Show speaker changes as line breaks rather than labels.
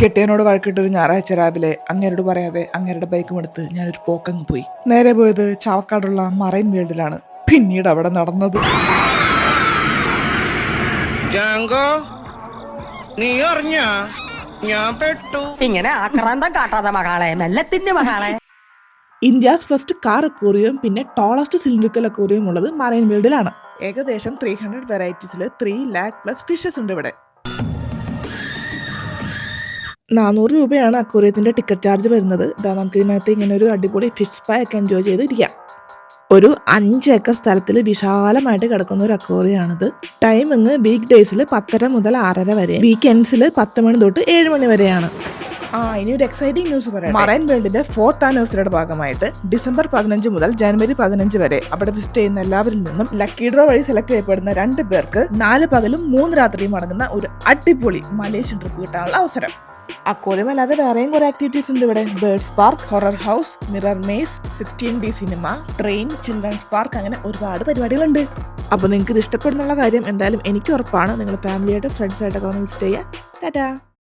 കെട്ടിയനോട് വഴക്കിട്ടൊരു ഞായറാഴ്ച രാവിലെ അങ്ങേരോട് പറയാതെ അങ്ങേരുടെ ബൈക്കും എടുത്ത് ഞാനൊരു പോക്കങ്ങ് പോയി. നേരെ പോയത് ചാവക്കാടുള്ള മറൈൻ വേൾഡിലാണ്. പിന്നീട് അവിടെ നടന്നത്.
ഇന്ത്യസ് നീ അറിഞ്ഞ? ഞാൻ പെട്ടു.
ഇങ്ങനെ ആക്രാന്തം കാട്ടാതെ മകളെ മെല്ലത്തിന്റെ മകളെ.
ഇന്ത്യാസ് ഫസ്റ്റ് കാർ അക്കൂറിയും പിന്നെ ടോളസ്റ്റ് സിലിണ്ടറിക്കൽ അക്കൂറിയും ഉള്ളത് മറൈൻ വേൾഡിലാണ്. ഏകദേശം ത്രീ ഹൺഡ്രഡ് വെറൈറ്റീസിൽ ത്രീ ലാക്ക് പ്ലസ് ഫിഷസ് ഉണ്ട് ഇവിടെ. നാനൂറ് രൂപയാണ് അക്കൂറിയത്തിന്റെ ടിക്കറ്റ് ചാർജ് വരുന്നത്. ഇതാ നമുക്ക് ഇതിനകത്ത് ഇങ്ങനെ ഒരു അടിപൊളി ഫിഷ് സ്പാ ഒക്കെ എൻജോയ് ചെയ്തിരിക്കാം. ഒരു അഞ്ച് ഏക്കർ സ്ഥലത്തിൽ വിശാലമായിട്ട് കിടക്കുന്ന ഒരു അക്വേറിയാണിത്. ടൈമിങ് വീക്ക് ഡേയ്സിൽ പത്തര മുതൽ ആറര വരെ. വീക്കെൻഡ്സിൽ പത്ത് മണി തൊട്ട് ഏഴ് മണി വരെയാണ്. ആ ഇനി ഒരു എക്സൈറ്റിംഗ് ന്യൂസ് പറയാം. മറൈൻ വേൾഡിന്റെ ഫോർത്ത് ആനിവേഴ്സറിയുടെ ഭാഗമായിട്ട് ഡിസംബർ പതിനഞ്ച് മുതൽ ജനുവരി പതിനഞ്ച് വരെ അവിടെ വിസിറ്റ് ചെയ്യുന്ന എല്ലാവരിൽ നിന്നും ലക്കി ഡ്രോ വഴി സെലക്ട് ചെയ്യപ്പെടുന്ന രണ്ട് പേർക്ക് നാല് പകലും മൂന്ന് രാത്രിയും അടങ്ങുന്ന ഒരു അടിപൊളി മലേഷ്യൻ ട്രിപ്പ് കിട്ടാനുള്ള അവസരം. അക്കോലം അല്ലാതെ വേറെയും കുറെ ആക്ടിവിറ്റീസ് ഉണ്ട് ഇവിടെ. Birds park horror house mirror maze sixteen B cinema train children's park അങ്ങനെ ഒരുപാട് പരിപാടികളുണ്ട്. അപ്പോൾ നിങ്ങൾക്ക് ഇത് ഇഷ്ടപ്പെടുന്നുള്ള കാര്യം എന്തായാലും എനിക്ക് ഉറപ്പാണ്. നിങ്ങൾ ഫാമിലിയായിട്ട് ഫ്രണ്ട്സായിട്ടൊക്കെ വന്ന് വിസിറ്റ് ചെയ്യുക ടാറ്റാ